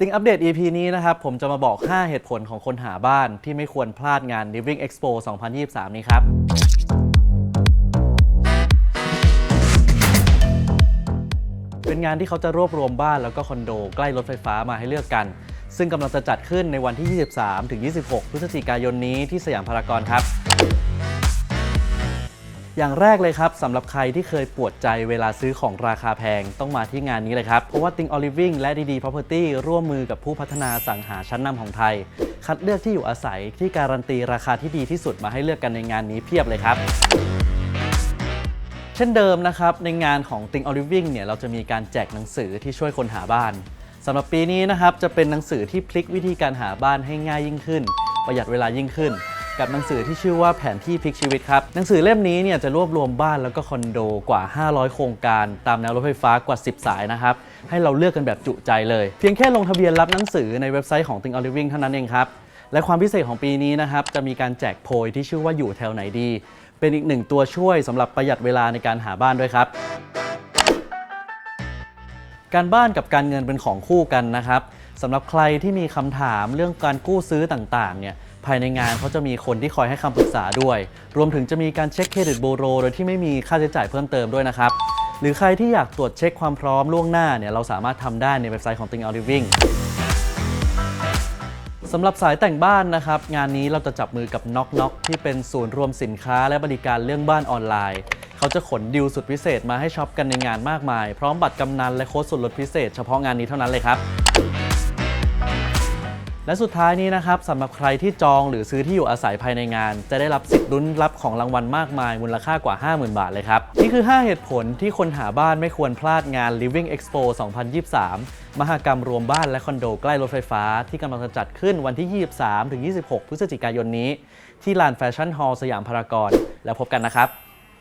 ติงอัปเดต EP นี้นะครับ ผมจะมาบอก 5 เหตุผลของคนหาบ้านที่ไม่ควรพลาดงาน Living Expo 2023 นี้ครับ เป็นงานที่เขาจะรวบรวมบ้านแล้วก็คอนโด ใกล้รถไฟฟ้ามาให้เลือกกัน ซึ่งกำลังจะจัดขึ้นในวันที่ 23 ถึง 26 พฤศจิกายนนี้ที่สยามพารากอนครับ อย่างแรกเลยครับสำหรับใครที่เคยปวดใจเวลาซื้อของราคาแพงต้องมาที่งานนี้เลยครับ เพราะว่า Think o l Living และ DD Property ร่วมมือกับผู้พัฒนาสังหาชั้นนำของไทย คัดเลือกที่อยู่อาศัยที่การันตีราคาที่ดีที่สุดมาให้เลือกกันในงานนี้เพียบเลยครับเช่นเดิมนะครับในงานของ Think o l Living เนี่ยเราจะมีการแจกหนังสือที่ช่วยคนหาบ้านสำหรับปีนี้นะครับจะเป็นหนังสือที่พลิกวิธีการหาบ้านให้ง่ายยิ่งขึ้น ประหยัดเวลายิ่งขึ้น กับหนังสือที่ชื่อว่าแผนที่พลิกชีวิตครับ หนังสือเล่มนี้เนี่ยจะรวบรวมบ้านแล้วก็คอนโดกว่า 500 โครงการตามแนวรถไฟฟ้ากว่า 10 สายนะครับ ให้เราเลือกกันแบบจุใจเลย เพียงแค่ลงทะเบียนรับหนังสือในเว็บไซต์ของ Think o l Living เท่านั้นเองครับ และความพิเศษของปีนี้นะครับ จะมีการแจกโพยที่ชื่อว่าอยู่แถวไหนดี เป็นอีกหนึ่งตัวช่วยสำหรับประหยัดเวลาในการหาบ้านด้วยครับการบ้านกับการเงินเป็นของคู่กันนะครับสำหรับใครที่มีคำถามเรื่องการกู้ซื้อต่างๆเนี่ย ภายในงานเขาจะมีคนที่คอยให้คำปรึกษาด้วย รวมถึงจะมีการเช็คเครดิตบูโร โดยที่ไม่มีค่าใช้จ่ายเพิ่มเติมด้วยนะครับ หรือใครที่อยากตรวจเช็คความพร้อมล่วงหน้าเนี่ยเราสามารถทำได้ในเว็บไซต์ของ Think o l Living สำหรับสายแต่งบ้านนะครับ งานนี้เราจะจับมือกับ Knock Knock ที่เป็นศูนย์รวมสินค้าและบริการเรื่องบ้านออนไลน์ เขาจะขนดิวสุดพิเศษมาให้ช็อปกันในงานมากมาย พร้อมบัตรกำนันและโค้ดส่วนลดพิเศษเฉพาะงานนี้เท่านั้นเลยครับ และสุดท้ายนี้นะครับสำหรับใครที่จองหรือซื้อที่อยู่อาศัยภายในงาน จะได้รับสิทธิ์ลุ้นรับของรางวัลมากมาย มูลค่ากว่า 50,000 บาทเลยครับ นี่คือ 5 เหตุผลที่คนหาบ้านไม่ควรพลาดงาน Living Expo 2023 มหกรรมรวมบ้านและคอนโดใกล้รถไฟฟ้า ที่กำลังจะจัดขึ้นวันที่ 23-26 พฤศจิกายนนี้ ที่ลานแฟชั่นฮอลล์สยามพารากอนแล้วพบกันนะครับ